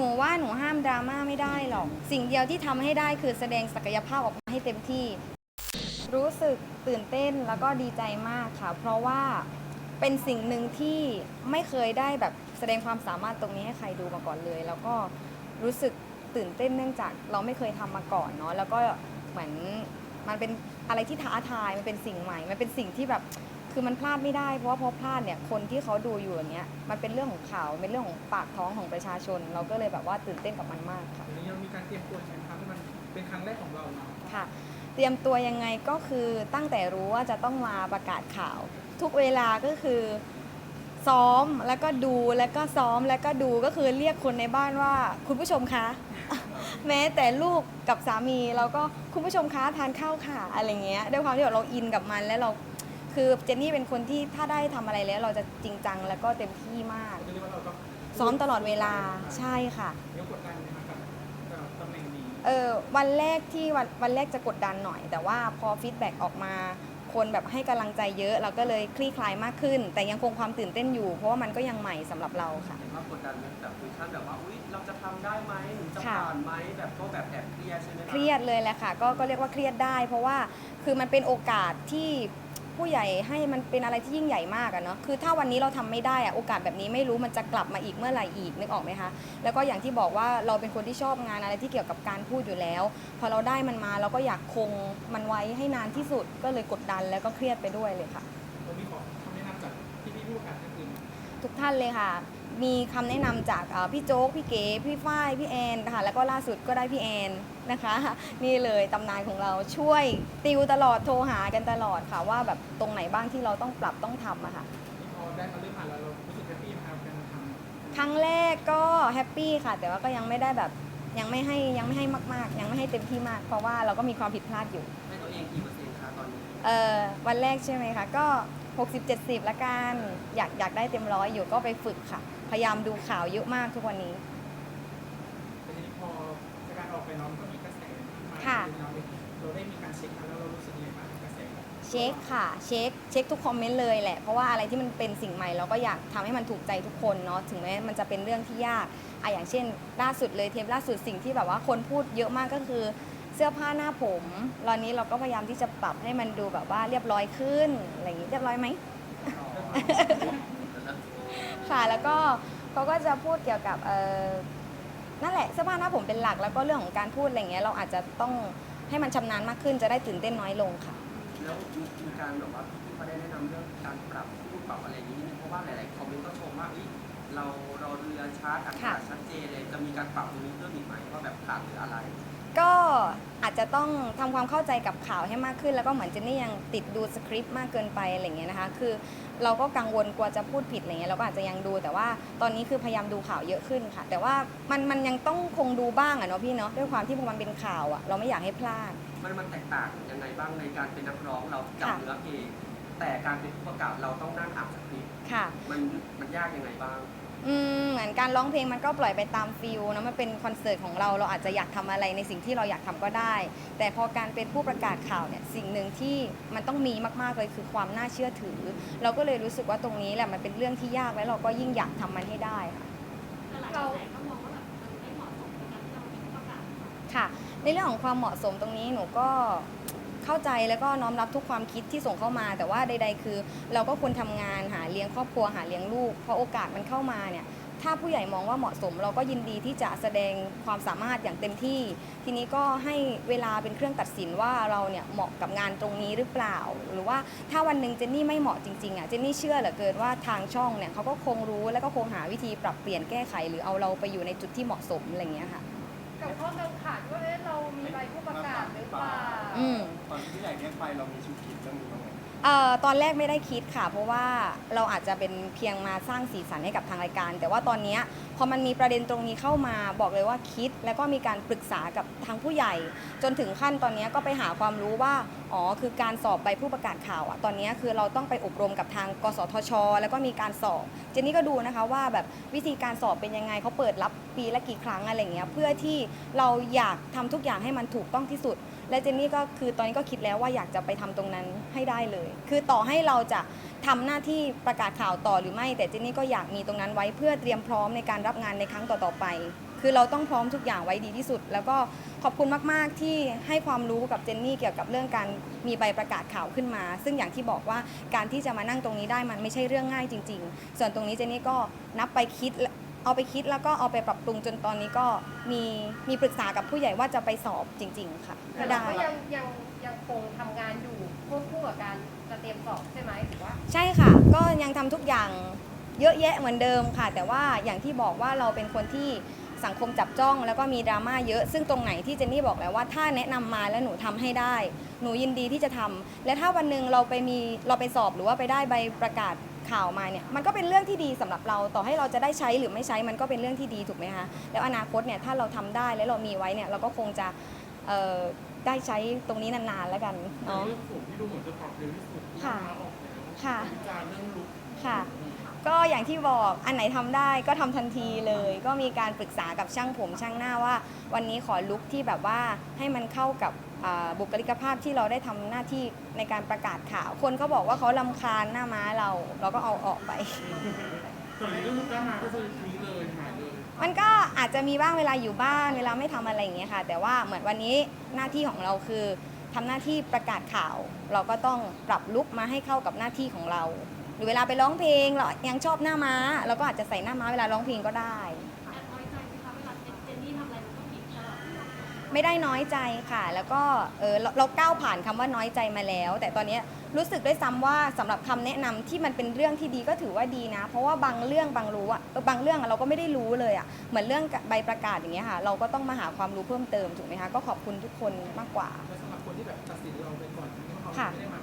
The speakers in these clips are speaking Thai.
นูว่าหนูห้ามดราม่าไม่ได้หรอก สิ่งเดียวที่ทำให้ได้คือแสดงศักยภาพออกมาให้เต็มที่ รู้สึกตื่นเต้นแล้วก็ดีใจมากค่ะ เพราะว่าเป็นสิ่งหนึ่งที่ไม่เคยได้แบบแสดงความสามารถตรงนี้ให้ใครดูมาก่อนเลย แล้วก็รู้สึกตื่นเต้นเนื่องจากเราไม่เคยทำมาก่อนเนาะแล้วก็เหมือนมันเป็นอะไรที่ท้าทายมันเป็นสิ่งใหม่ มันเป็นสิ่งที่แบบ คือมันพลาดไม่ได้เพราะว่าพอพลาดเนี่ยคนที่เขาดูอยู่อย่างเงี้ยมันเป็นเรื่องของข่าวเป็นเรื่องของปากท้องของประชาชน เราก็เลยแบบว่าตื่นเต้นกับมันมากค่ะทีนี้เรามีการเตรียมตัวยังไงครับให้มันเป็นครั้งแรกของเราเนาะค่ะ เตรียมตัวยังไงก็คือตั้งแต่รู้ว่าจะต้องมาประกาศข่าว ทุกเวลาก็คือซ้อมแล้วก็ดูแล้วก็ซ้อมแล้วก็ดูก็คือเรียกคนในบ้านว่าคุณผู้ชมคะแม้แต่ลูกกับสามีเราก็คุณผู้ชมคะทานข้าวค่ะอะไรเงี้ยด้วยความที่แบบเราอินกับมันแล้วเรา คือเจนนี่เป็นคนที่ถ้าได้ทำอะไรแล้ว เราจะจริงจังแล้วก็เต็มที่มาก เรียกว่าเราก็ซ้อมตลอดเวลาใช่ค่ะ เรียกกดดันนะครับกับตำแหน่งนี้เออวันแรกที่วันวันแรกจะกดดันหน่อย แต่ว่าพอฟีดแบ็กออกมาคนแบบให้กำลังใจเยอะ เราก็เลยคลี่คลายมากขึ้น แต่ยังคงความตื่นเต้นอยู่ เพราะว่ามันก็ยังใหม่สำหรับเราค่ะ เห็นว่ากดดันไหมแบบถึงขั้นแบบว่าอุ๊ยเราจะทำได้ไหมหรือจะค่ะ ผ่านไหมแบบก็แบบแอบเครียดใช่ไหมะเครียดเลยแหละค่ะก็ก็เรียกว่าเครียดได้ เพราะว่าคือมันเป็นโอกาสที่ ผู้ใหญ่ให้มันเป็นอะไรที่ยิ่งใหญ่มากอะเนาะคือถ้าวันนี้เราทำไม่ได้อะโอกาสแบบนี้ไม่รู้มันจะกลับมาอีกเมื่อไหร่อีกนึกออกไหมคะแล้วก็อย่างที่บอกว่าเราเป็นคนที่ชอบงานอะไรที่เกี่ยวกับการพูดอยู่แล้ว พอเราได้มันมาเราก็อยากคงมันไว้ให้นานที่สุดก็เลยกดดันแล้วก็เครียดไปด้วยเลยค่ะวันนี้ขอคำแนะนำจากพี่พี่ๆผู้ประกาศท่านอื่นทุกท่านเลยค่ะ มีคำแนะนำจากเอ่อพี่โจ๊ก พี่เก๋ พี่ฝ้าย พี่แอนนะคะแล้วก็ล่าสุดก็ได้พี่แอนนะคะ นี่เลยตำนานของเราช่วยติวตลอดโทรหากันตลอดค่ะ ว่าแบบตรงไหนบ้างที่เราต้องปรับต้องทำอะค่ะนี่พอได้มาเริ่มอ่านแล้วเรารู้สึกแฮปปี้ไหมครับการทำครั้งแรกก็แฮปปี้ค่ะ แต่ว่าก็ยังไม่ได้แบบยังไม่ให้ยังไม่ให้มาก ๆ ยังไม่ให้เต็มที่มาก เพราะว่าเราก็มีความผิดพลาดอยู่ให้ตัวเองกี่เปอร์เซ็นต์คะตอนนี้เอ่อวันแรกใช่ไหมคะก็ 60-70ละกันอยากอยากได้เต็มร้อยอยู่ก็ไปฝึกค่ะ พยายามดูข่าวเยอะมากทุกวันนี้แต่ทีนี้พอจากการออกไปน้องก็มีกระแสมาค่ะ เราได้เราได้มีการเช็คมาแล้วเรารู้สึกยังไงบ้างกับกระแสเช็คค่ะ เช็คเช็คทุกคอมเมนต์เลยแหละ เพราะว่าอะไรที่มันเป็นสิ่งใหม่เราก็อยากทำให้มันถูกใจทุกคนเนาะถึงแม้มันจะเป็นเรื่องที่ยากอะอย่างเช่น ล่าสุดเลยเทปล่าสุดสิ่งที่แบบว่าคนพูดเยอะมากก็คือ เสื้อผ้าหน้าผมตอนนี้เราก็พยายามที่จะปรับให้มันดูแบบว่าเรียบร้อยขึ้นอะไรอย่างนี้เรียบร้อยไหม ค่ะแล้วก็เขาก็จะพูดเกี่ยวกับเออนั่นแหละเสื้อผ้าหน้าผมเป็นหลัก แล้วก็เรื่องของการพูดอะไรเงี้ยเราอาจจะต้องให้มันชำนาญมากขึ้นจะได้ตื่นเต้นน้อยลงค่ะ แล้วมีมีการแบบว่าพี่เขาได้แนะนำเรื่องการปรับพูดปรับอะไรอย่างนี้นิดนึงเพราะว่าหลายๆคอมเมนต์ก็ชมว่าเอ้ยเราเราเรือชาร์จอากาศชัดเจนเลยจะมีการปรับตรงนี้เพิ่มอีกไหมว่าแบบขาดหรืออะไร ก็อาจจะต้องทำความเข้าใจกับข่าวให้มากขึ้น แล้วก็เหมือนเจนนี่ยังติดดูสคริปต์มากเกินไปอะไรเงี้ยนะคะ คือเราก็กังวลกลัวจะพูดผิดอะไรเงี้ยเราก็อาจจะยังดู แต่ว่าตอนนี้คือพยายามดูข่าวเยอะขึ้นค่ะ แต่ว่ามันมันยังต้องคงดูบ้างอะเนาะพี่เนาะด้วยความที่พอมันเป็นข่าวอะเราไม่อยากให้พลาด มันมันแตกต่างยังไงบ้างในการเป็นนักร้องเราจับค่ะเนื้อเพลงแต่การเป็นผู้ประกาศเราต้องนั่งอ่านสคริปต์ค่ะมันมันยากยังไงบ้าง อืมเหมือนการร้องเพลงมันก็ปล่อยไปตามฟิลนะมันเป็นคอนเสิร์ตของเราเราอาจจะอยากทำอะไรในสิ่งที่เราอยากทำก็ได้ แต่พอการเป็นผู้ประกาศข่าวเนี่ยสิ่งหนึ่งที่มันต้องมีมากๆเลยคือความน่าเชื่อถือ เราก็เลยรู้สึกว่าตรงนี้แหละมันเป็นเรื่องที่ยากแล้วเราก็ยิ่งอยากทำมันให้ได้ค่ะ เราค่ะในเรื่องของความเหมาะสมตรงนี้หนูก็ เข้าใจแล้วก็น้อมรับทุกความคิดที่ส่งเข้ามา แต่ว่าใด ๆ คือ เราก็ควรทำงานหาเลี้ยงครอบครัวหาเลี้ยงลูกเพอโอกาสมันเข้ามาเนี่ย ถ้าผู้ใหญ่มองว่าเหมาะสม เราก็ยินดีที่จะแสดงความสามารถอย่างเต็มที่ ทีนี้ก็ให้เวลาเป็นเครื่องตัดสินว่าเราเนี่ยเหมาะกับงานตรงนี้หรือเปล่า หรือว่าถ้าวันหนึ่งเจนนี่ไม่เหมาะจริงๆอะเจนนี่เชื่อเหลือเกินว่าทางช่องเนี่ยเขาก็คงรู้แล้วก็คงหาวิธีปรับเปลี่ยนแก้ไข หรือเอาเราไปอยู่ในจุดที่เหมาะสมอะไรอย่างเงี้ยค่ะ กับข้อกังขาว่าเอ๊ะเรามีใบผู้ประกาศหรือเปล่า อืม ตอนที่พี่ใหญ่เรียกไปเรามีชุดคิดเรื่องนี้บ้างไหม เอ่อตอนแรกไม่ได้คิดค่ะ เพราะว่าเราอาจจะเป็นเพียงมาสร้างสีสันให้กับทางรายการ แต่ว่าตอนเนี้ยพอมันมีประเด็นตรงนี้เข้ามาบอกเลยว่าคิด แล้วก็มีการปรึกษากับทางผู้ใหญ่ จนถึงขั้นตอนเนี้ยก็ไปหาความรู้ว่าอ๋อคือการสอบใบผู้ประกาศข่าวอะตอนเนี้ยคือเราต้องไปอบรมกับทางกสทช แล้วก็มีการสอบเจนนี่ก็ดูนะคะว่าแบบวิธีการสอบเป็นยังไงเขาเปิดรับปีละกี่ครั้งอะไรเงี้ยเพื่อที่เราอยากทำทุกอย่างให้มันถูกต้องที่สุด และเจนนี่ก็คือตอนนี้ก็คิดแล้วว่าอยากจะไปทำตรงนั้นให้ได้เลย คือต่อให้เราจะทำหน้าที่ประกาศข่าวต่อหรือไม่ แต่เจนนี่ก็อยากมีตรงนั้นไว้เพื่อเตรียมพร้อมในการรับงานในครั้งต่อๆไป คือเราต้องพร้อมทุกอย่างไว้ดีที่สุด แล้วก็ขอบคุณมากๆที่ให้ความรู้กับเจนนี่เกี่ยวกับเรื่องการมีใบประกาศข่าวขึ้นมา ซึ่งอย่างที่บอกว่าการที่จะมานั่งตรงนี้ได้มันไม่ใช่เรื่องง่ายจริง ๆ ส่วนตรงนี้เจนนี่ก็นับไปคิด เอาไปคิดแล้วก็เอาไปปรับปรุงจนตอนนี้ก็มีมีปรึกษากับผู้ใหญ่ว่าจะไปสอบจริง ๆ ค่ะแต่ก็เราได้ ก็ยังยังยังคงทำงานอยู่ควบคู่กับการจะเตรียมสอบใช่ไหมหรือว่า ใช่ค่ะ ก็ยังทำทุกอย่างเยอะแยะเหมือนเดิมค่ะ แต่ว่าอย่างที่บอกว่าเราเป็นคนที่สังคมจับจ้อง แล้วก็มีดราม่าเยอะ ซึ่งตรงไหนที่เจนนี่บอกแล้วว่าถ้าแนะนำมาแล้วหนูทำให้ได้ หนูยินดีที่จะทำและถ้าวันหนึ่งเราไปมีเราไปสอบหรือว่าไปได้ใบประกาศ ข่าวมาเนี่ยมันก็เป็นเรื่องที่ดีสำหรับเราต่อให้เราจะได้ใช้หรือไม่ใช้มันก็เป็นเรื่องที่ดีถูกไหมคะแล้วอนาคตเนี่ยถ้าเราทำได้แล้วเรามีไว้เนี่ยเราก็คงจะเอ่อได้ใช้ตรงนี้นานๆแล้วกันแต่เนาะเรื่องสูงที่ดูเหมือนจะตอบเร็วที่สุดค่ะหน้าออกแล้วค่ะวิจารณ์เรื่องลุกค่ะก็อย่างที่บอกอันไหนทำได้ก็ทำทันทีเลย ก็มีการปรึกษากับช่างผมช่างหน้าว่า วันนี้ขอลุคที่แบบว่าให้มันเข้ากับอ่า บุคลิกภาพที่เราได้ทำหน้าที่ในการประกาศข่าว คนเขาบอกว่าเขาลำคาญหน้าม้าเรา เราก็เอาออกไปส่วนเรื่องลุกหน้ามาก็คือทิ้งเลยหายเลยมันก็อาจจะมีบ้างเวลาอยู่บ้านเวลาไม่ทำอะไรอย่างเงี้ยค่ะ แต่ว่าเหมือนวันนี้หน้าที่ของเราคือทำหน้าที่ประกาศข่าว เราก็ต้องปรับลุคมาให้เข้ากับหน้าที่ของเรา หรือเวลาไปร้องเพลงเรายังชอบหน้าม้าเราก็อาจจะใส่หน้าม้าเวลาร้องเพลงก็ได้ ไม่ได้น้อยใจค่ะ แล้วก็เออเราเราก้าวผ่านคำว่าน้อยใจมาแล้ว แต่ตอนเนี้ยรู้สึกด้วยซ้ำว่าสำหรับคำแนะนำที่มันเป็นเรื่องที่ดีก็ถือว่าดีนะ เพราะว่าบางเรื่องบางรู้อะเออบางเรื่องอะเราก็ไม่ได้รู้เลยอะเหมือนเรื่องใบประกาศอย่างเงี้ยค่ะ เราก็ต้องมาหาความรู้เพิ่มเติมถูกไหมคะก็ขอบคุณทุกคนมากกว่าแล้วสำหรับคนที่แบบตัดสินเราไปก่อนที่เขาค่ะไม่ได้มา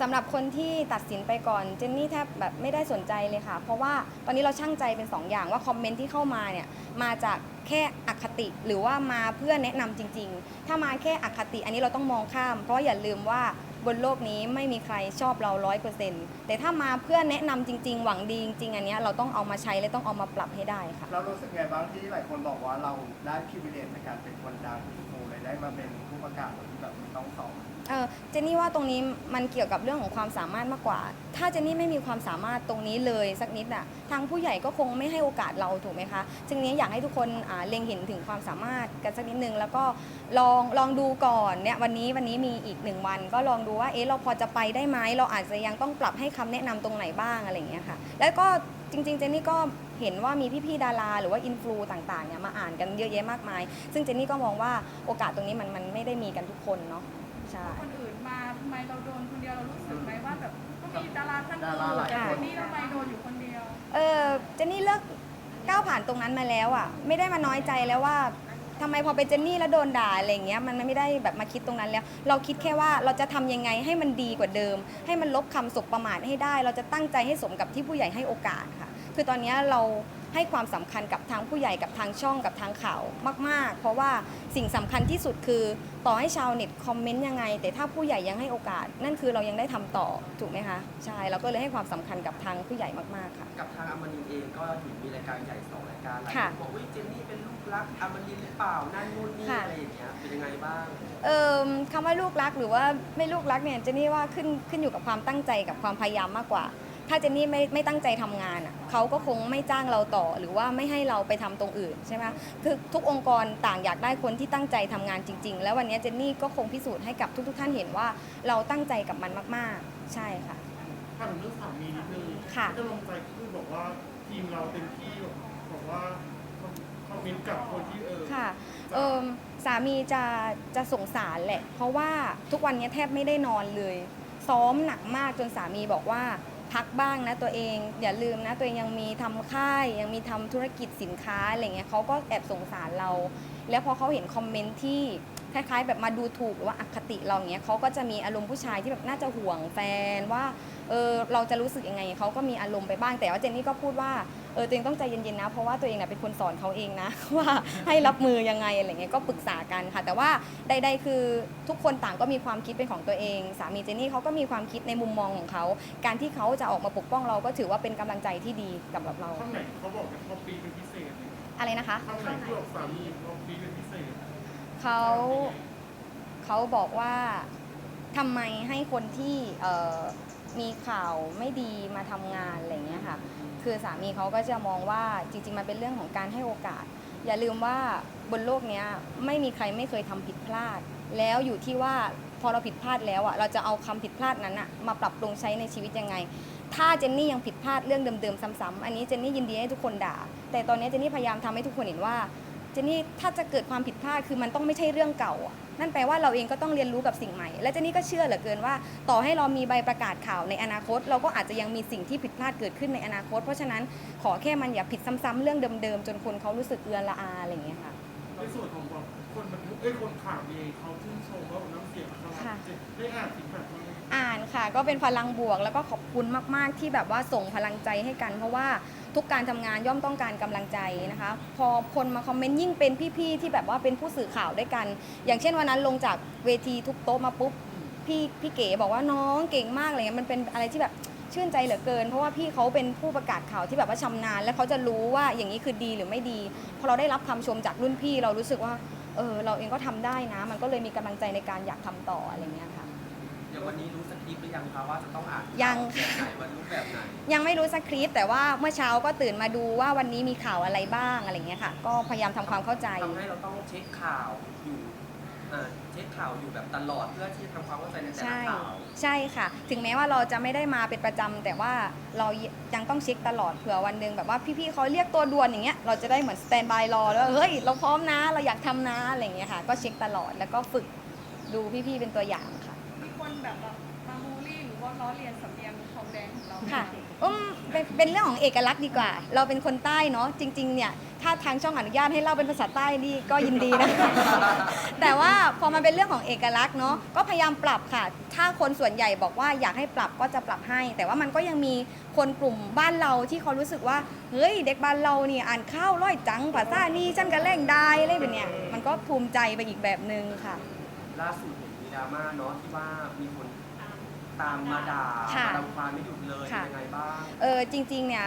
สำหรับคนที่ตัดสินไปก่อนเจนนี่แทบแบบไม่ได้สนใจเลยค่ะ เพราะว่าตอนนี้เราช่างใจเป็นสองอย่างว่าคอมเมนต์ที่เข้ามาเนี่ยมาจากแค่อคติหรือว่ามาเพื่อแนะนำจริง ๆ ถ้ามาแค่อคติอันนี้เราต้องมองข้าม เพราะอย่าลืมว่าบนโลกนี้ไม่มีใครชอบเราร้อยเปอร์เซ็นต์แต่ถ้ามาเพื่อแนะนำจริง ๆ หวังดีจริงๆอันเนี้ยเราต้องเอามาใช้และต้องเอามาปรับให้ได้ค่ะ เรารู้สึกไงบ้างที่หลายคนบอกว่าเราได้พิเวเลตในการเป็นคนดังโอ้เลยได้มาเป็นผู้ประกาศที่แบบไม่ต้องสอบ เออเจนนี่ว่าตรงนี้มันเกี่ยวกับเรื่องของความสามารถมากกว่า ถ้าเจนนี่ไม่มีความสามารถตรงนี้เลยสักนิดอะทางผู้ใหญ่ก็คงไม่ให้โอกาสเราถูกไหมคะจึงนี้อยากให้ทุกคนอ่าเล็งเห็นถึงความสามารถกันสักนิดนึง แล้วก็ลองลองดูก่อนเนี่ยวันนี้วันนี้มีอีกหนึ่งวัน ก็ลองดูว่าเอ๊ะเราพอจะไปได้ไหมเราอาจจะยังต้องปรับให้คำแนะนำตรงไหนบ้างอะไรอย่างเงี้ยค่ะ แล้วก็จริงๆ เจนนี่ก็เห็นว่ามีพี่ๆ ดารา หรือว่าอินฟลูต่างๆเนี่ยมาอ่านกันเยอะแยะมากมาย ซึ่งเจนนี่ก็มองว่าโอกาสตรงนี้มันมันไม่ได้มีกันทุกคนเนาะ ใช่ คนอื่นมาทำไมเราโดนคนเดียวเรารู้สึกไหมว่าแบบก็มีดาราท่านอื่ดานราหลายแต่คคนนนี้ทำไมโดนอยู่คนเดียว เออเจนนี่เลิกก้าวผ่านตรงนั้นมาแล้วอะ ไม่ได้มาน้อยใจแล้วว่าทำไมพอเป็นเจนนี่แล้วโดนด่าอะไรอย่างเงี้ยมันไม่ได้แบบมาคิดตรงนั้นแล้ว เราคิดแค่ว่าเราจะทำยังไงให้มันดีกว่าเดิม ให้มันลบคำสบประมาทให้ได้ เราจะตั้งใจให้สมกับที่ผู้ใหญ่ให้โอกาสค่ะ คือตอนเนี้ยเรา ให้ความสำคัญกับทางผู้ใหญ่กับทางช่องกับทางข่าวมาก ๆ เพราะว่าสิ่งสำคัญที่สุดคือ ต่อให้ชาวเน็ตคอมเมนต์ยังไง แต่ถ้าผู้ใหญ่ยังให้โอกาส นั่นคือเรายังได้ทำต่อถูกไหมคะใช่เราก็เลยให้ความสำคัญกับทางผู้ใหญ่มากๆค่ะกับทางอมรินทร์เองก็เห็นมีรายการใหญ่สองรายการหลายค่ะคนบอกว่าเจนนี่เป็นลูกรักอมรินทร์หรือเปล่านั่นนู่นนี่ค่ะอะไรอย่างเงี้ยเป็นยังไงบ้างเอ่อคำว่าลูกรักหรือว่าไม่ลูกรักเนี่ยเจนนี่ว่าขึ้นขึ้นอยู่กับความตั้งใจกับความพยายามมากกว่า ถ้าเจนนี่ไม่ไม่ตั้งใจทำงานอะเขาก็คงไม่จ้างเราต่อ หรือว่าไม่ให้เราไปทำตรงอื่นใช่ไหมคือทุกองค์กรต่างอยากได้คนที่ตั้งใจทำงานจริง ๆ แล้ววันนี้เจนนี่ก็คงพิสูจน์ให้กับทุก ๆ ท่านเห็นว่าเราตั้งใจกับมันมาก ๆ ใช่ค่ะถามถึงเรื่องสามีนิดนึงค่ะที่กำลังใจคือบอกว่าทีมเราเต็มที่บอกว่าคอมเมนต์กับคนที่เออค่ะเอมสามีจะจะสงสารแหละ เพราะว่าทุกวันนี้แทบไม่ได้นอนเลย ซ้อมหนักมากจนสามีบอกว่า พักบ้างนะตัวเองอย่าลืมนะตัวเองยังมีทำค่าย ยังมีทำธุรกิจสินค้าอะไรเงี้ยเขาก็แอบสงสารเรา แล้วพอเขาเห็นคอมเมนต์ที่คล้ายๆ แบบมาดูถูกหรือว่าอคติเราเงี้ยเขาก็จะมีอารมณ์ผู้ชายที่แบบน่าจะห่วงแฟนว่าเออเราจะรู้สึกยังไงเขาก็มีอารมณ์ไปบ้างแต่ว่าเจนนี่ก็พูดว่า เออตัวเองต้องใจเย็นๆนะ เพราะว่าตัวเองน่ะเป็นคนสอนเขาเองนะ ว่าให้รับมือยังไงอะไรเงี้ยก็ปรึกษากันค่ะ แต่ว่าใดๆคือทุกคนต่างก็มีความคิดเป็นของตัวเอง สามีเจนนี่เขาก็มีความคิดในมุมมองของเขาการที่เขาจะออกมาปกป้องเราก็ถือว่าเป็นกำลังใจที่ดีกับเราข้างไหนเขาบอกว่าเขาปีเป็นพิเศษเลยอะไรนะคะ ข้างไหนที่บอกสามีเขาปีเป็นพิเศษ เขาเขาบอกว่าทำไมให้คนที่เอ่อมีข่าวไม่ดีมาทำงานอะไรเงี้ยค่ะ คือสามีเขาก็จะมองว่าจริง ๆ มันเป็นเรื่องของการให้โอกาส อย่าลืมว่าบนโลกนี้ไม่มีใครไม่เคยทำผิดพลาด แล้วอยู่ที่ว่าพอเราผิดพลาดแล้วอะเราจะเอาคำผิดพลาดนั้นอะมาปรับปรุงใช้ในชีวิตยังไง ถ้าเจนนี่ยังผิดพลาดเรื่องเดิมๆซ้ำๆอันนี้เจนนี่ยินดีให้ทุกคนด่า แต่ตอนนี้เจนนี่พยายามทำให้ทุกคนเห็นว่า เจนนี่ถ้าจะเกิดความผิดพลาดคือมันต้องไม่ใช่เรื่องเก่าอะนั่นแปลว่าเราเองก็ต้องเรียนรู้กับสิ่งใหม่ และเจนนี่ก็เชื่อเหลือเกินว่า ต่อให้เรามีใบประกาศข่าวในอนาคต เราก็อาจจะยังมีสิ่งที่ผิดพลาดเกิดขึ้นในอนาคต เพราะฉะนั้นขอแค่มันอย่าผิดซ้ำๆเรื่องเดิมๆจนคนเขารู้สึกเอือนละอาอะไรอย่างเงี้ยค่ะ ในส่วนของคนบรรทุกเอ้ยคนข่าวเองเขาชื่นชมว่าน้ำเสียงเขาค่ะได้อ่านสิ่งแบบนี้อ่านค่ะ ก็เป็นพลังบวกแล้วก็ขอบคุณมาก ๆ ที่แบบว่าส่งพลังใจให้กัน เพราะว่าทุกการทำงานย่อมต้องการกำลังใจนะคะ พอคนมาคอมเมนต์ยิ่งเป็นพี่ ๆ ที่แบบว่าเป็นผู้สื่อข่าวด้วยกัน อย่างเช่นวันนั้นลงจากเวทีทุกโต๊ะมาปุ๊บพี่พี่เก๋บอกว่าน้องเก่งมากอะไรเงี้ยมันเป็นอะไรที่แบบ ชื่นใจเหลือเกิน เพราะว่าพี่เขาเป็นผู้ประกาศข่าวที่แบบว่าชำนาญ และเขาจะรู้ว่าอย่างนี้คือดีหรือไม่ดีพอเราได้รับคำชมจากรุ่นพี่เรารู้สึกว่าเออเราเองก็ทำได้นะ มันก็เลยมีกำลังใจในการอยากทำต่ออะไรเงี้ยค่ะเดี๋ยววันนี้รู้สคริปต์หรือยังคะว่าจะต้องอ่านยังแบบไหนวันรูปแบบไหนยังไม่รู้สคริปต์แต่ว่าเมื่อเช้าก็ตื่นมาดูว่าวันนี้มีข่าวอะไรบ้างอะไรเงี้ยค่ะ ก็พยายามทำความเข้าใจทำให้เราต้องเช็คข่าวอยู่ อ่าเช็คข่าวอยู่แบบตลอดเพื่อที่จะทำความเข้าใจในแต่ละใช่ข่าวใช่ค่ะ ถึงแม้ว่าเราจะไม่ได้มาเป็นประจำแต่ว่าเรายังต้องเช็คตลอดเผื่อวันหนึ่งแบบว่าพี่ๆเขาเรียกตัวด่วนอย่างเงี้ยเราจะได้เหมือนสแตนบายรอแล้วเฮ้ยเราพร้อมนะเราอยากทำนะอะไรเงี้ยค่ะ ก็เช็คตลอดแล้วก็ฝึกดูพี่ๆเป็นตัวอย่างค่ะ มีคนแบบว่ามาบูลลี่หรือว่าล้อเลียนสำเนียงทองแดงของเราค่ะ อืมเป็นเป็นเรื่องของเอกลักษณ์ดีกว่า เราเป็นคนใต้เนาะจริงๆเนี่ยถ้าทางช่องอนุญาตให้เล่าเป็นภาษาใต้นี่ก็ยินดีนะ แต่ว่าพอมันเป็นเรื่องของเอกลักษณ์เนาะก็พยายามปรับค่ะ ถ้าคนส่วนใหญ่บอกว่าอยากให้ปรับก็จะปรับให้ แต่ว่ามันก็ยังมีคนกลุ่มบ้านเราที่เขารู้สึกว่าเฮ้ยเด็กบ้านเราเนี่ยอ่านข้าวร้อยจังภาษานี่ฉันก็เล่งได้อะไรแบบเนี้ยมันก็ภูมิใจไปอีกแบบนึงค่ะ ล่าสุดเห็นมีดราม่าเนาะที่ว่ามีคน ตามมาด่าค่ะมารังควานไม่หยุดเลยค่ะ ยังไงบ้างเออจริงๆเนี่ย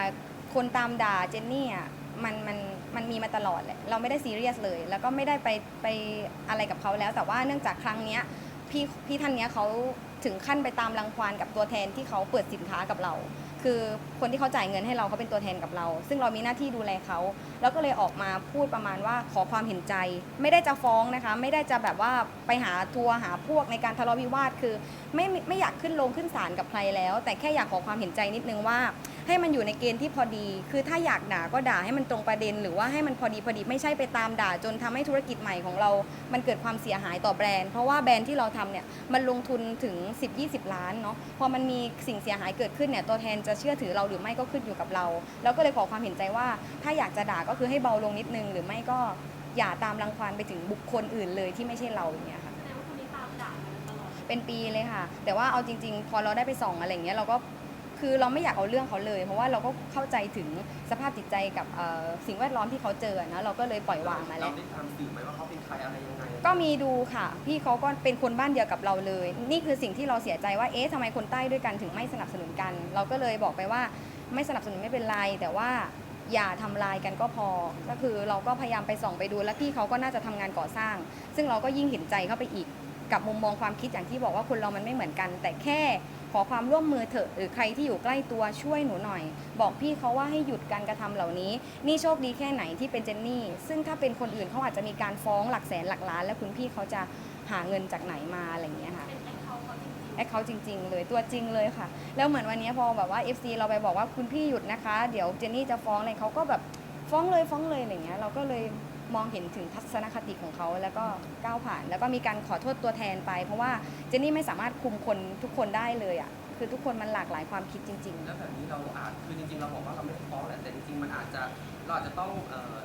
คนตามด่าเจนนี่อะมันมันมันมีมาตลอดแหละเราไม่ได้ซีเรียสเลย แล้วก็ไม่ได้ไปไปอะไรกับเขาแล้ว แต่ว่าเนื่องจากครั้งเนี้ยพี่พี่ท่านเนี้ยเขาถึงขั้นไปตามรังควานกับตัวแทนที่เขาเปิดสินค้ากับเรา คือคนที่เขาจ่ายเงินให้เราเขาเป็นตัวแทนกับเรา ซึ่งเรามีหน้าที่ดูแลเขา แล้วก็เลยออกมาพูดประมาณว่าขอความเห็นใจ ไม่ได้จะฟ้องนะคะ ไม่ได้จะแบบว่าไปหาทัวร์หาพวกในการทะเลาะวิวาทคือ ไม่ไม่ไม่อยากขึ้นลงขึ้นศาลกับใครแล้ว แต่แค่อยากขอความเห็นใจนิดนึงว่า ให้มันอยู่ในเกณฑ์ที่พอดี คือถ้าอยากด่าก็ด่าให้มันตรงประเด็น หรือว่าให้มันพอดีพอดีไม่ใช่ไปตามด่า จนทำให้ธุรกิจใหม่ของเรา มันเกิดความเสียหายต่อแบรนด์ เพราะว่าแบรนด์ที่เราทำเนี่ยมันลงทุนถึง 10-20 ล้านเนาะ พอมันมีสิ่งเสียหายเกิดขึ้นเนี่ยตัวแทนจะเชื่อถือเราหรือไม่ก็ขึ้นอยู่กับเรา แล้วก็เลยขอความเห็นใจว่า ถ้าอยากจะด่าก็คือให้เบาลงนิดนึง หรือไม่ก็อย่าตามรังควานไปถึงบุคคลอื่นเลยที่ไม่ใช่เราอย่างเงี้ยค่ะแสดงว่าคนนี้ตามด่ามาตลอดเป็นปีเลยค่ะ แต่ว่าเอาจริง ๆ พอเราได้ไปส่องอะไรอย่างเงี้ยเราก็ คือเราไม่อยากเอาเรื่องเขาเลย เพราะว่าเราก็เข้าใจถึงสภาพจิตใจกับเอ่อสิ่งแวดล้อมที่เขาเจอนะเราก็เลยปล่อยวางมาแล้เราว ได้ตามสื่อไหมว่าเขาเป็นใครอะไรยังไงก็มีดูค่ะ พี่เขาก็เป็นคนบ้านเดียวกับเราเลย นี่คือสิ่งที่เราเสียใจว่าเอ๊ะทำไมคนใต้ด้วยกันถึงไม่สนับสนุนกัน เราก็เลยบอกไปว่าไม่สนับสนุนไม่เป็นไร แต่ว่าอย่าทำลายกันก็พอ ก็คือเราก็พยายามไปส่องไปดู แล้วพี่เขาก็น่าจะทำงานก่อสร้าง ซึ่งเราก็ยิ่งเห็นใจเข้าไปอีก กับมุมมองความคิดอย่างที่บอกว่าคนเรามันไม่เหมือนกัน แต่แค่ขอความร่วมมือเถอะหรือใครที่อยู่ใกล้ตัวช่วยหนูหน่อย บอกพี่เขาว่าให้หยุดการกระทำเหล่านี้ นี่โชคดีแค่ไหนที่เป็นเจนนี่ ซึ่งถ้าเป็นคนอื่นเขาอาจจะมีการฟ้องหลักแสนหลักล้าน แล้วคุณพี่เขาจะหาเงินจากไหนมาอะไรอย่างเงี้ยค่ะเป็นแอคเคาท์เขาจริงแอคเขาจริง ๆ เลยตัวจริงเลยค่ะ แล้วเหมือนวันนี้พอแบบว่า FC เราไปบอกว่าคุณพี่หยุดนะคะ เดี๋ยวเจนนี่จะฟ้องอะไรเขาก็แบบฟ้องเลยฟ้องเลยอะไรเงี้ยเราก็เลย มองเห็นถึงทัศนคติของเขาแล้วก็ก้าวผ่าน แล้วก็มีการขอโทษตัวแทนไป เพราะว่าเจนนี่ไม่สามารถคุมคนทุกคนได้เลยอะคือทุกคนมันหลากหลายความคิดจริงแล้วแบบนี้เราอาจคือจริงๆเราบอกว่าเราไม่ได้ฟ้องแหละแต่จริงๆมันอาจจะเราอาจจะต้องเอ่อ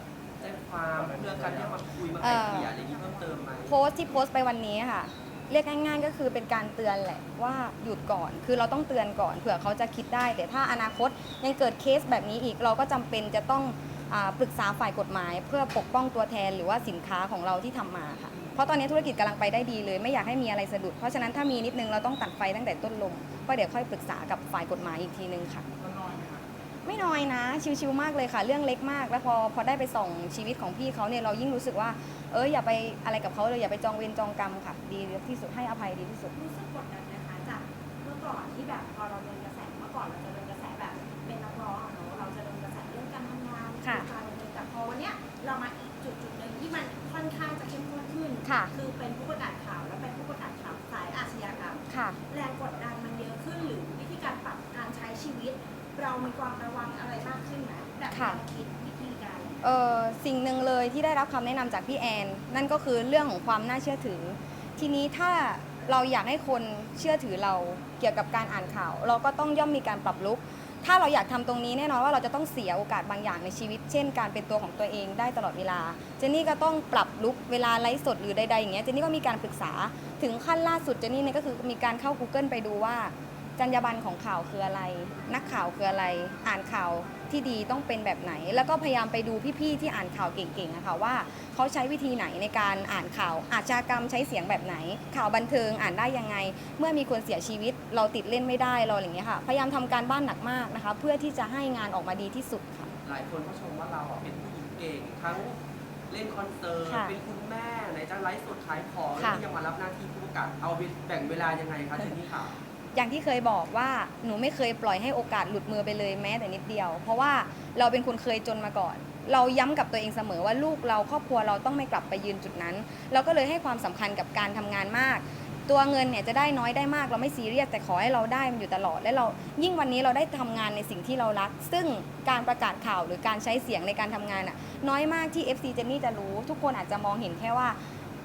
แจ้งความเพื่อการที่มาคุยมาไกลเกลี่ยอะไรอย่างนี้เพิ่มเติมไหมๆโพสต์ที่โพสต์ไปวันนี้ค่ะ เรียกง่ายๆก็คือเป็นการเตือนแหละว่าหยุดก่อน คือเราต้องเตือนก่อนเผื่อเขาจะคิดได้ แต่ถ้าอนาคตยังเกิดเคสแบบนี้อีกเราก็จำเป็นจะต้องอา ปรึกษาฝ่ายกฎหมาย เพื่อปกป้องตัวแทนหรือว่าสินค้าของเราที่ทำมาค่ะเพราะตอนนี้ธุรกิจกำลังไปได้ดีเลยไม่อยากให้มีอะไรสะดุด เพราะฉะนั้นถ้ามีนิดนึงเราต้องตัดไฟตั้งแต่ต้นลมก็เดี๋ยวค่อยปรึกษากับฝ่ายกฎหมายอีกทีนึงค่ะก็น้อยไหมคะไม่น้อยนะ ชิวๆมากเลยค่ะ เรื่องเล็กมาก แล้วพอพอได้ไปส่องชีวิตของพี่เขาเนี่ยเรายิ่งรู้สึกว่าเอออย่าไปอะไรกับเขาเลยอย่าไปจองเวรจองกรรมค่ะ ดีที่สุดให้อภัยดีที่สุดรู้สึกกดดันนะคะจากเมื่อก่อนที่แบบพอเราโดนกระแสเมื่อก่อนเราจะ ค่ะมีการดำเนินแต่พอวันเนี้ยเรามาอีกจุดจุดหนึ่งที่มันค่อนข้างจะเข้มข้นขึ้นค่ะคือเป็นผู้ประกาศข่าวและเป็นผู้ประกาศข่าวสายอาชญากรรมค่ะ แรงกดดันมันเยอะขึ้นหรือวิธีการปรับการใช้ชีวิต เรามีความระวังอะไรมากขึ้นไหมแบบค่ะแนวคิดวิธีการเอ่อสิ่งหนึ่งเลยที่ได้รับคำแนะนำจากพี่แอน นั่นก็คือเรื่องของความน่าเชื่อถือ ทีนี้ถ้าเราอยากให้คนเชื่อถือเราเกี่ยวกับการอ่านข่าว เราก็ต้องย่อมมีการปรับลุก ถ้าเราอยากทำตรงนี้แน่นอนว่าเราจะต้องเสียโอกาสบางอย่างในชีวิต เช่น การเป็นตัวของตัวเองได้ตลอดเวลา เจนนี่ก็ต้องปรับลุกเวลาไลฟ์สดหรือใดๆอย่างเงี้ย เจนนี่ก็มีการปรึกษา ถึงขั้นล่าสุดเจนนี่เนี่ยก็คือมีการเข้า Google ไปดูว่าจรรยาบรรณของข่าวคืออะไร นักข่าวคืออะไร อ่านข่าว ที่ดีต้องเป็นแบบไหน แล้วก็พยายามไปดูพี่ๆที่อ่านข่าวเก่งๆนะคะว่าเขาใช้วิธีไหนในการอ่านข่าว อาชญากรรมใช้เสียงแบบไหน ข่าวบันเทิงอ่านได้ยังไง เมื่อมีคนเสียชีวิต เราติดเล่นไม่ได้เราอะไรอย่างเงี้ยค่ะ พยายามทำการบ้านหนักมากนะคะ เพื่อที่จะให้งานออกมาดีที่สุดค่ะหลายคนก็ชมว่าเราอะเป็นผู้หญิงเก่งทั้งเล่นคอนเสิร์ตค่ะเป็นคุณแม่ไหนจะไลฟ์สดขายของค่ะแล้วยังมารับหน้าที่ผู้ประกาศเอาแบ่งเวลายังไงคะเจนนี่ค่ะ อย่างที่เคยบอกว่าหนูไม่เคยปล่อยให้โอกาสหลุดมือไปเลยแม้แต่นิดเดียว เพราะว่าเราเป็นคนเคยจนมาก่อน เราย้ำกับตัวเองเสมอว่าลูกเราครอบครัวเราต้องไม่กลับไปยืนจุดนั้น เราก็เลยให้ความสำคัญกับการทำงานมาก ตัวเงินเนี่ยจะได้น้อยได้มาก เราไม่ซีเรียสแต่ขอให้เราได้มันอยู่ตลอดและเรายิ่งวันนี้เราได้ทำงานในสิ่งที่เรารัก ซึ่งการประกาศข่าวหรือการใช้เสียงในการทำงานอะน้อยมากที่ FC เจนนี่จะรู้ ทุกคนอาจจะมองเห็นแค่ว่า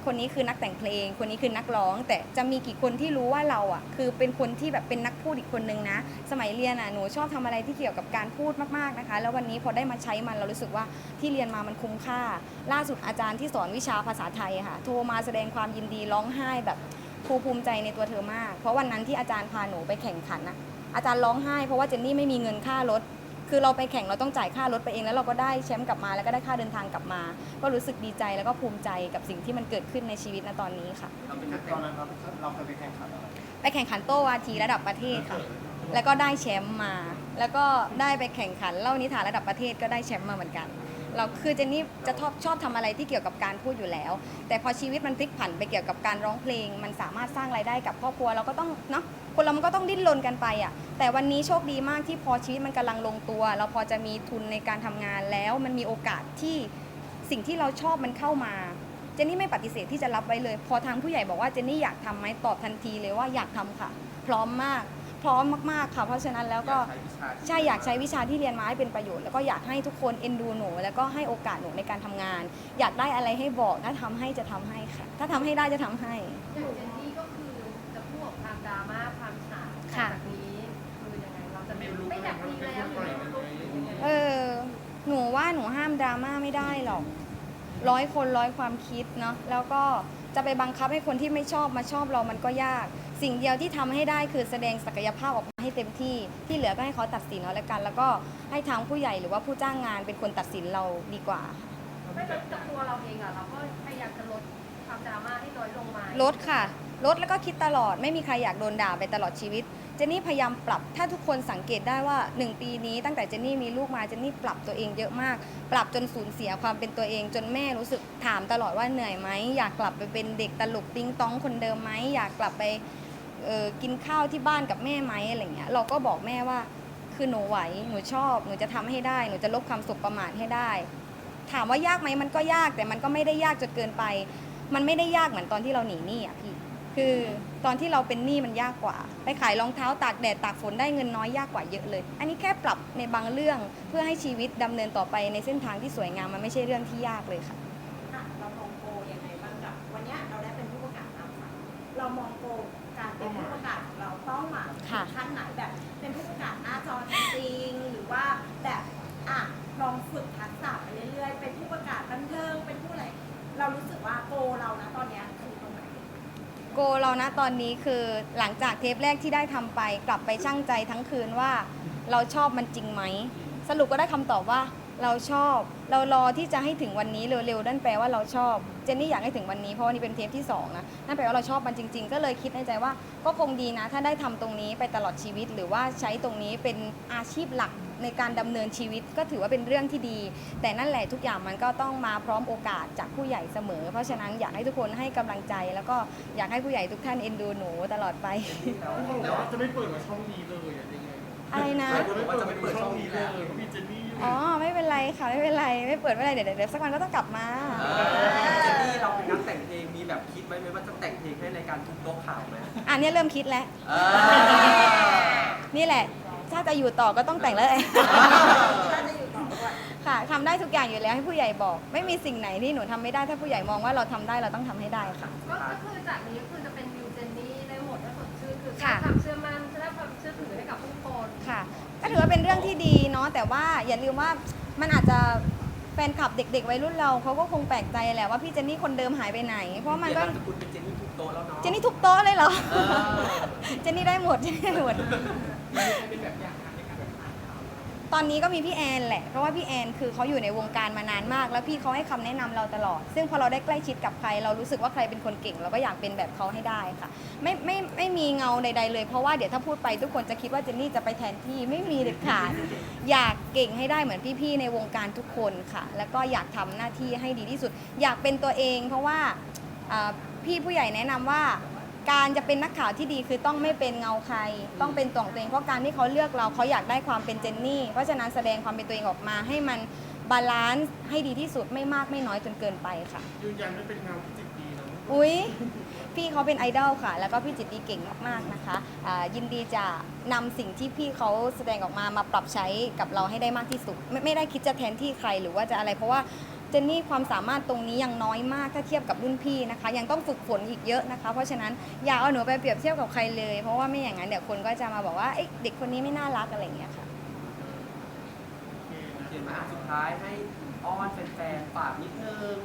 คนนี้คือนักแต่งเพลง คนนี้คือนักร้อง แต่จะมีกี่คนที่รู้ว่าเราอะคือเป็นคนที่แบบเป็นนักพูดอีกคนนึงนะ สมัยเรียนอะหนูชอบทำอะไรที่เกี่ยวกับการพูดมากๆนะคะ แล้ววันนี้พอได้มาใช้มันเรารู้สึกว่าที่เรียนมามันคุ้มค่า ล่าสุดอาจารย์ที่สอนวิชาภาษาไทยค่ะโทรมาแสดงความยินดีร้องไห้แบบภูภูมิใจในตัวเธอมาก เพราะวันนั้นที่อาจารย์พาหนูไปแข่งขันอะอาจารย์ร้องไห้เพราะว่าเจนนี่ไม่มีเงินค่ารถ คือเราไปแข่งเราต้องจ่ายค่ารถไปเองแล้วเราก็ได้แชมป์กลับมาแล้วก็ได้ค่าเดินทางกลับมา ก็รู้สึกดีใจแล้วก็ภูมิใจกับสิ่งที่มันเกิดขึ้นในชีวิตณตอนนี้ค่ะ เราเป็นนักตแต่องนนั้นเราเราเคยไปแข่งขันอะไรไปแข่งขันโต้วาทีระดับประเทศค่ะ แล้วก็ได้แชมป์มา แล้วก็ได้ไปแข่งขันเล่านิทานระดับประเทศก็ได้แชมป์มาเหมือนกัน เราคือเจนนี่จะชอบชอบทำอะไรที่เกี่ยวกับการพูดอยู่แล้ว แต่พอชีวิตมันพลิกผันไปเกี่ยวกับการร้องเพลง มันสามารถสร้างรายได้กับครอบครัวเราก็ต้องเนาะ คนเรามันก็ต้องดิ้นรนกันไปอะแต่วันนี้โชคดีมากที่พอชีวิตมันกำลังลงตัว เราพอจะมีทุนในการทำงานแล้ว มันมีโอกาสที่สิ่งที่เราชอบมันเข้ามาเจนนี่ไม่ปฏิเสธที่จะรับไว้เลย พอทางผู้ใหญ่บอกว่าเจนนี่อยากทำไหมตอบทันทีเลยว่าอยากทำค่ะ พร้อมมาก พร้อมมากๆค่ะ เพราะฉะนั้นแล้วก็อยากใช้วิชาที่ใช่อยากใช้วิชาที่เรียนมาให้เป็นประโยชน์ แล้วก็อยากให้ทุกคนเอ็นดูหนู แล้วก็ให้โอกาสหนูในการทำงาน อยากได้อะไรให้บอกถ้าทำให้จะทำให้ค่ะ ถ้าทำให้ได้จะทำให้ ค่ะ จากนี้คือยังไงเราจะไม่ไม่แบบนี้แล้วหรือยังไงเออ หนูว่าหนูห้ามดราม่าไม่ได้หรอก ร้อยคนร้อยความคิดเนาะแล้วก็จะไปบังคับให้คนที่ไม่ชอบมาชอบเรามันก็ยาก สิ่งเดียวที่ทำให้ได้คือแสดงศักยภาพออกมาให้เต็มที่ที่เหลือก็ให้เขาตัดสินเอาแล้วกัน แล้วก็ให้ทางผู้ใหญ่หรือว่าผู้จ้างงานเป็นคนตัดสินเราดีกว่า ไม่แล้วกับตัวเราเองอะเราก็พยายามจะลดความดราม่าให้น้อยลงมาลดค่ะ ลดแล้วก็คิดตลอดไม่มีใครอยากโดนด่าไปตลอดชีวิต เจนนี่พยายามปรับ ถ้าทุกคนสังเกตได้ว่า 1 ปีนี้ตั้งแต่เจนนี่มีลูกมาเจนนี่ปรับตัวเองเยอะมาก ปรับจนสูญเสียความเป็นตัวเอง จนแม่รู้สึกถามตลอดว่าเหนื่อยไหมอยากกลับไปเป็นเด็กตลกติ้งต้องคนเดิมไหมอยากกลับไปกินข้าวที่บ้านกับแม่ไหมอะไรเงี้ยเราก็บอกแม่ว่าคือหนูไหวหนูชอบหนูจะทำให้ได้หนูจะลบความสุขประมาทให้ได้ ถามว่ายากไหมมันก็ยากแต่มันก็ไม่ได้ยากจนเกินไป มันไม่ได้ยากเหมือนตอนที่เราหนีหนี้อะพี่ คือตอนที่เราเป็นหนี้มันยากกว่า ไปขายรองเท้าตากแดดตากฝนได้เงินน้อยยากกว่าเยอะเลย อันนี้แค่ปรับในบางเรื่องเพื่อให้ชีวิตดำเนินต่อไปในเส้นทางที่สวยงามมันไม่ใช่เรื่องที่ยากเลยค่ะ อะเรามองโกยังไงบ้างกับ วันเนี้ยเราได้เป็นผู้ประกาศนำสายเรามองโกการเป็นผู้ประกาศของเราเป้าหมายค่ะ ขั้นไหนแบบ เป็นผู้ประกาศหน้าจอจริงๆหรือว่าแบบอะลองฝึกทักษะไปเรื่อยๆ เป็นผู้ประกาศบันเทิงเป็นผู้อะไรเรารู้สึกว่าโกเรานะตอนเนี้ยคือตรงไหน โกเรานะตอนนี้คือหลังจากเทปแรกที่ได้ทำไป กลับไปชั่งใจทั้งคืนว่า เราชอบมันจริงไหม สรุปก็ได้คำตอบว่าเราชอบ เรารอที่จะให้ถึงวันนี้เร็วๆนั่นแปลว่าเราชอบเจนนี่อยากให้ถึงวันนี้เพราะวันนี้เป็นเทปที่สองนะนั่นแปลว่าเราชอบมันจริง ๆ ก็เลยคิดในใจว่าก็คงดีนะ ถ้าได้ทำตรงนี้ไปตลอดชีวิต หรือว่าใช้ตรงนี้เป็นอาชีพหลัก ในการดำเนินชีวิตก็ถือว่าเป็นเรื่องที่ดี แต่นั่นแหละทุกอย่างมันก็ต้องมาพร้อมโอกาสจากผู้ใหญ่เสมอ เพราะฉะนั้นอยากให้ทุกคนให้กำลังใจ แล้วก็อยากให้ผู้ใหญ่ทุกท่านเอ็นดูหนูตลอดไปแล้วเขาบอกแล้วว่าจะไม่เปิดมาช่องนี้เลยอะยังไงอะไรนะเขาจะไม่เปิดมาช่องนี้เลยเขามีเจนนี่อยู่อ๋อไม่เป็นไรค่ะไม่เป็นไรไม่เปิดไม่เป็นไรเดี๋ยวเดี๋ยวสักวันก็ต้องกลับมาเออเจนนี่เราเป็นนักแต่งเพลงมีแบบคิดไว้ไหมว่าจะแต่งเพลงให้รายการทุกโต๊ะข่าวไหมอะเนี่ยเริ่มคิดแล้ว เออ นี่แหละ ถ้าจะอยู่ต่อก็ต้องแต่งแล้วแหละเราจะอยู่ต่อด้วยค่ะทำได้ทุกอย่างอยู่แล้วให้ผู้ใหญ่บอก ไม่มีสิ่งไหนที่หนูทำไม่ได้ถ้าผู้ใหญ่มองว่าเราทำได้เราต้องทำให้ได้ค่ะ ก็ก็คือจากนี้คือจะเป็นวิวเจนนี่ได้หมดถ้าสดชื่นคือสค่ะร้างความเชื่อมั่นสร้างความเชื่อถือให้กับทุกคนค่ะ ก็ถือว่าเป็นเรื่องที่ดีเนาะแต่ว่าอย่าลืมว่ามันอาจจะแฟนคลับเด็กๆวัยรุ่นเราเขาก็คงแปลกใจแหละว่าพี่เจนนี่คนเดิมหายไปไหน เพราะมันก็เปลี่ยนามสกุลเป็นเจนนี่ทุกโต๊ะแล้วเนาะเจนนี่ทุกโต๊ะเลยเหรอเออเจนนี่ได้หมดเจนนี่ได้หมด ตอนนี้ก็มีพี่แอนแหละ เพราะว่าพี่แอนคือเขาอยู่ในวงการมานานมาก แล้วพี่เขาให้คำแนะนำเราตลอด ซึ่งพอเราได้ใกล้ชิดกับใคร เรารู้สึกว่าใครเป็นคนเก่ง เราก็อยากเป็นแบบเขาให้ได้ค่ะ ไม่ไม่ไม่มีเงาใด ๆ เลย เพราะว่าเดี๋ยวถ้าพูดไปทุกคนจะคิดว่าเจนนี่จะไปแทนที่ไม่มีเด็ดขาด อยากเก่งให้ได้เหมือนพี่ๆในวงการทุกคนค่ะ แล้วก็อยากทำหน้าที่ให้ดีที่สุด อยากเป็นตัวเอง เพราะว่าอ่าพี่ผู้ใหญ่แนะนำว่า การจะเป็นนักข่าวที่ดีคือต้องไม่เป็นเงาใคร ต้องเป็นตัวของตัวเองเพราะการที่เขาเลือกเราเขาอยากได้ความเป็นเจนนี่ เพราะฉะนั้นแสดงความเป็นตัวเองออกมาให้มันบาลานซ์ให้ดีที่สุดไม่มากไม่น้อยจนเกินไปค่ะ ยืนยันไม่เป็นเงาจิตดีนะอุ๊ย พี่เขาเป็นไอดอลค่ะ แล้วก็พี่จิตดีเก่งมากๆนะคะอ่ายินดีจะนำสิ่งที่พี่เขาแสดงออกมามาปรับใช้กับเราให้ได้มากที่สุด ไม่ไม่ได้คิดจะแทนที่ใครหรือว่าจะอะไร เพราะว่าเจนนี่ความสามารถตรงนี้ยังน้อยมากถ้าเทียบกับรุ่นพี่นะคะ ยังต้องฝึกฝนอีกเยอะนะคะ เพราะฉะนั้นอย่าเอาหนูไปเปรียบเทียบกับใครเลย เพราะว่าไม่อย่างนั้นเดี๋ยวคนก็จะมาบอกว่าเอ๊ะเด็กคนนี้ไม่น่ารักอะไรอย่างเงี้ยค่ะเขียนมาอะสุดท้ายให้อ้อนแฟนๆฝากนิดนึง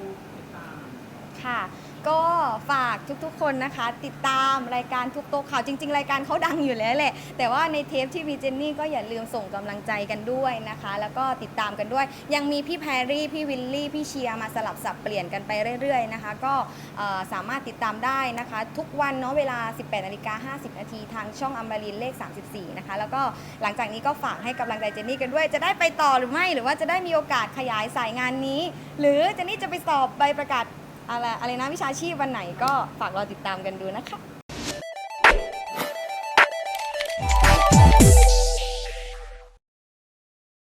ค่ะ ก็ฝากทุกๆ คนนะคะ ติดตามรายการทุกโต๊ะข่าวจริง ๆ รายการเขาดังอยู่แล้วแหละ แต่ว่าในเทปที่มีเจนนี่ก็อย่าลืมส่งกำลังใจกันด้วยนะคะ แล้วก็ติดตามกันด้วย ยังมีพี่แพรรี่ พี่วิลลี่ พี่เชียร์มาสลับสับเปลี่ยนกันไปเรื่อยๆนะคะ ก็เอ่อสามารถติดตามได้นะคะ ทุกวันเนาะเวลา 18นาฬิกา50นาทีทางช่องอมรินทร์เลข 34 นะคะ แล้วก็หลังจากนี้ก็ฝากให้กำลังใจเจนนี่กันด้วย จะได้ไปต่อหรือไม่หรือว่าจะได้มีโอกาสขยายสายงานนี้ หรือเจนนี่จะไปสอบใบประกาศ อะไรอะไรนะวิชาชีพวันไหนก็ฝากรอติดตามกันดูนะคะ